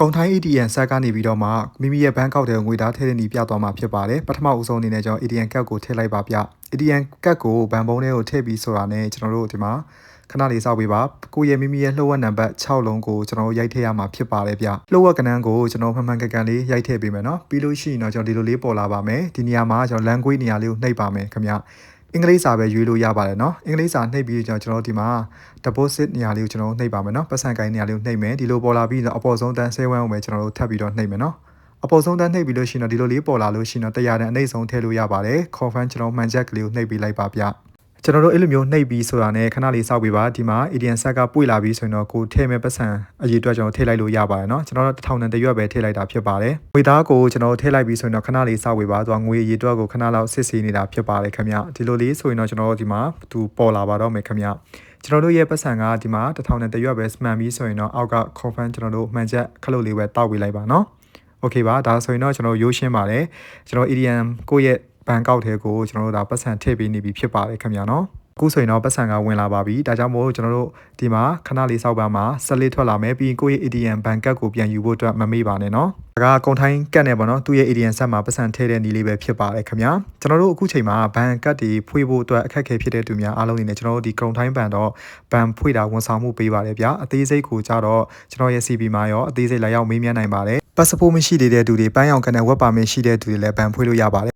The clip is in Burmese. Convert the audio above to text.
ကုန်ထိုင်း ATM ဆက်ကနေပြီးတော့မှမိမိရဲ့ဘဏ်ကောက်တဲ့ငွေသားထည့်တဲ့နည်းပြသွားမှာဖြစ်ပါတယ်ပထမဦးဆုံးအနေနဲ့ကျွန်တော် ATM ကတ်ကိုထည့်လိုက်ပါဗျ ATM ကတ်ကိုဘဏ်ပုံးထဲကိုထည့်ပြီးဆိုတာနဲ့ကျွန်တော်တို့ဒီမှာခဏလေးစောက်ပေးပါကိုယ့်ရဲ့မိမိရဲ့လှုပ်ဝက်နံပါတ်6လုံးကိုကျွန်တော်တို့ရိုက်ထည့်ရမှာဖြစ်ပါတယ်ဗျလှုပ်ဝက်ကဏ္ဍကိုကျွန်တော်မှန်မှန်ကန်ကန်လေးရိုက်ထည့်ပေးမယ်နော်ပြီးလို့ရှိရင်တော့ကျွန်တော်ဒီလိုလေးပေါ်လာပါမယ်ဒီနေရာမှာကျွန်တော် language နေရာလေးကိုနှိပ်ပါမယ်ခင်ဗျ အင်္ဂလိပ်စာပဲရွေးလို့ရပါတယ်เนาะအင်္ဂလိပ်စာနှိပ်ပြီးကျွန်တော်ဒီမှာ deposit နေရာလေးကိုကျွန်တော်နှိပ်ပါမယ်เนาะပတ်စံကိုင်းနေရာလေးကိုနှိပ်မယ်ဒီလိုပေါ်လာပြီးတော့အပေါ်ဆုံးတန်း7ဝန်းကိုပဲကျွန်တော်တို့ထပ်ပြီးတော့နှိပ်မယ်เนาะအပေါ်ဆုံးတန်းနှိပ်ပြီးလို့ရှိရင်တော့ဒီလိုလေးပေါ်လာလို့ရှိရင်တော့တရားတန်အနှိပ်ဆုံးထည့်လို့ရပါတယ် confirm ကျွန်တော်မှန်ချက်ကလေးကိုနှိပ်ပြီးလိုက်ပါဗျ ကျွန်တော်တို့အဲ့လိုမျိုးနှိပ်ပြီးဆိုတာနဲ့ခဏလေးစောက်ပေးပါဒီမှာ ADN ဆက်ကပွေလာပြီးဆိုရင်တော့ကိုထည့်မဲ့ပတ်စံအရေးအတွက်ကျွန်တော်ထည့်လိုက်လို့ရပါတယ်เนาะကျွန်တော်တို့တစ်ထောင်နဲ့တရွက်ပဲထည့်လိုက်တာဖြစ်ပါတယ်ငွေသားကိုကျွန်တော်ထည့်လိုက်ပြီးဆိုရင်တော့ခဏလေးစောက်ပေးပါသူကငွေအရေးအတွက်ကိုခဏလောက်စစ်ဆေးနေတာဖြစ်ပါတယ်ခင်ဗျဒီလိုလေးဆိုရင်တော့ကျွန်တော်တို့ဒီမှာသူပေါ်လာပါတော့မယ်ခင်ဗျကျွန်တော်တို့ရဲ့ပတ်စံကဒီမှာတစ်ထောင်နဲ့တရွက်ပဲမှန်ပြီးဆိုရင်တော့အောက်က confirm ကျွန်တော်တို့မှန်ချက်ခလုတ်လေးပဲတောက်ပေးလိုက်ပါเนาะโอเคပါဒါဆိုရင်တော့ကျွန်တော်ရိုးရှင်းပါတယ်ကျွန်တော် ADM ကိုယ့်ရဲ့ ဘန်ကောက်ထဲကိုကျွန်တော်တို့ဒါပတ်စံထည့်ပေးနေပြီဖြစ်ပါတယ်ခင်ဗျာနော်အခုဆိုရင်တော့ပတ်စံကဝင်လာပါပြီဒါကြောင့်မို့ကျွန်တော်တို့ဒီမှာခဏလေးစောက်ပါမှာဆက်လေးထွက်လာမယ်ပြီးရင်ကိုယ့်ရဲ့ ADM ဘန်ကတ်ကိုပြန်ယူဖို့အတွက်မမေ့ပါနဲ့နော်ဒါကကုန်ထိုင်းကတ်နေပါနော်သူ့ရဲ့ ADM ဆက်မှာပတ်စံထည့်တဲ့နည်းလေးပဲဖြစ်ပါတယ်ခင်ဗျာကျွန်တော်တို့အခုချိန်မှာဘန်ကတ်တွေဖွေဖို့အတွက်အခက်အခဲဖြစ်တဲ့သူများအားလုံးအနေနဲ့ကျွန်တော်တို့ဒီကုန်ထိုင်းဘန်တော့ဘန်ဖွေတာဝန်ဆောင်မှုပေးပါတယ်ဗျာအသေးစိတ်ကိုကြတော့ကျွန်တော်ရဲ့ CB မှာရောအသေးစိတ်လာရောက်မေးမြန်းနိုင်ပါတယ်ပတ်စပို့မရှိသေးတဲ့သူတွေပန်းရောင်ကနေဝက်ပါမစ်ရှိတဲ့သူတွေလည်းဘန်ဖွေလို့ရပါတယ်